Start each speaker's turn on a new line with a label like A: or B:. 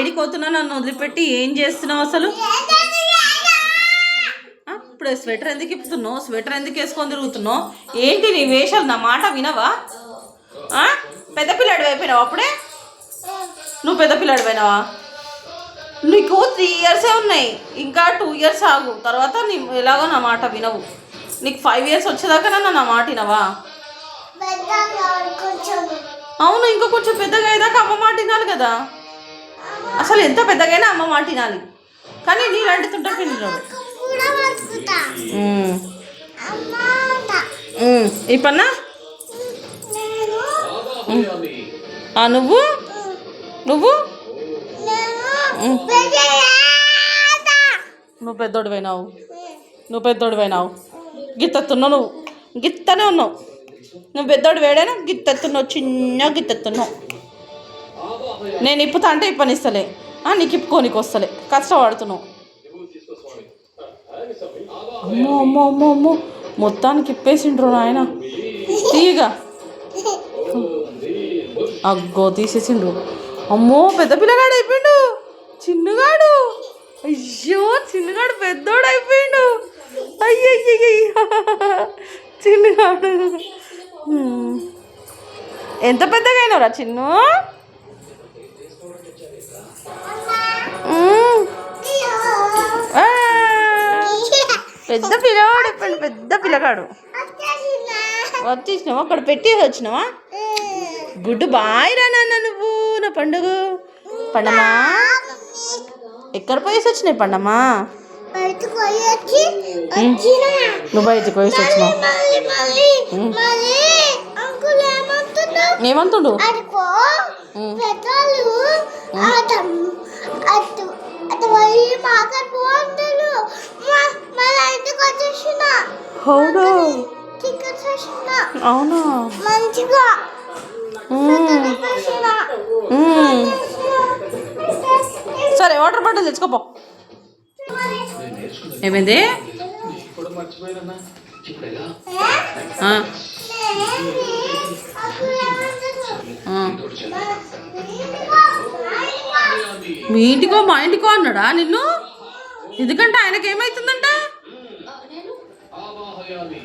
A: ఏడికి పోతున్నావు నన్ను వదిలిపెట్టి ఏం చేస్తున్నావు అసలు? ఇప్పుడు స్వెటర్ ఎందుకు ఇప్పుతున్నావు? స్వెటర్ ఎందుకు వేసుకొని తిరుగుతున్నావు? ఏంటి నీ వేషాలు? నా మాట వినవా? పెద్ద పిల్లాడు అయిపోయినావు అప్పుడే? నువ్వు పెద్ద పిల్లాడు అయినావా? నీకు త్రీ ఇయర్సే ఉన్నాయి. ఇంకా టూ ఇయర్స్ ఆగు. తర్వాత నీ ఎలాగో నా మాట వినవు. నీకు ఫైవ్ ఇయర్స్ వచ్చేదాకా నా మాట వినవా? అవును ఇంకా కొంచెం పెద్దగా అయ్యేదాకా అమ్మ మాట వినాలి కదా. అసలు ఎంత పెద్దగైనా అమ్మ మాట తినాలి కానీ నీళ్ళు తుంట పిల్లడు ఈ పన్నా? ఆ, నువ్వు? నువ్వు? నువ్వు పెద్దోడు పోయినావు నువ్వు పెద్దోడు పోయినావు గిత్తెత్తున్నావు నువ్వు. గిత్తనే ఉన్నావు. నువ్వు పెద్దోడు వేడాను గిత్తెత్తున్నావు చిన్న గిత్తెత్తున్నావు. నేను ఇప్పుతా అంటే ఇప్పనిస్తలే. నీకు ఇప్పుకోనికి వస్తలే. కష్టపడుతున్నావు. అమ్మో అమ్మో అమ్మో అమ్మో. మొత్తానికి ఇప్పేసిండ్రు నాయన. తీయగా. అగ్గో తీసేసిండ్రు. అమ్మో పెద్ద పిల్లగాడు అయిపోయిండు. చిన్నగాడు. అయ్యో చిన్నగాడు పెద్దోడు అయిపోయిండు. అయ్యయ్య చిన్నగాడు. ఎంత పెద్దగా అయినవరా చిన్ను? పెద్ద పిల్లగాడు అయిపోయిండు పెద్ద పిల్లగాడు. వచ్చేసినావా? అక్కడ పెట్టి వచ్చినావా? గుడ్డు బాయ్ రా నాన్న నువ్వు నా పండుగ. పండమా ఎక్కడ పోయేసి వచ్చినాయి
B: వచ్చిన.
A: నువ్వు బయటకు పోయేసి వచ్చినావు.
B: పెద్దలు అటు అటు అటు పోయి మాకర్ పోంటారు మళ్ళీ ఇంటికి వచ్చేసిన
A: అవునా అవునా
B: మంచిగా.
A: సరే వాటర్ బాటిల్ తెచ్చుకోపో ఏమైంది. మీ ఇంటికో మా ఇంటికో అన్నాడా నిన్ను ఎందుకంటే ఆయనకి ఏమవుతుందంట రాజ్యాన్ని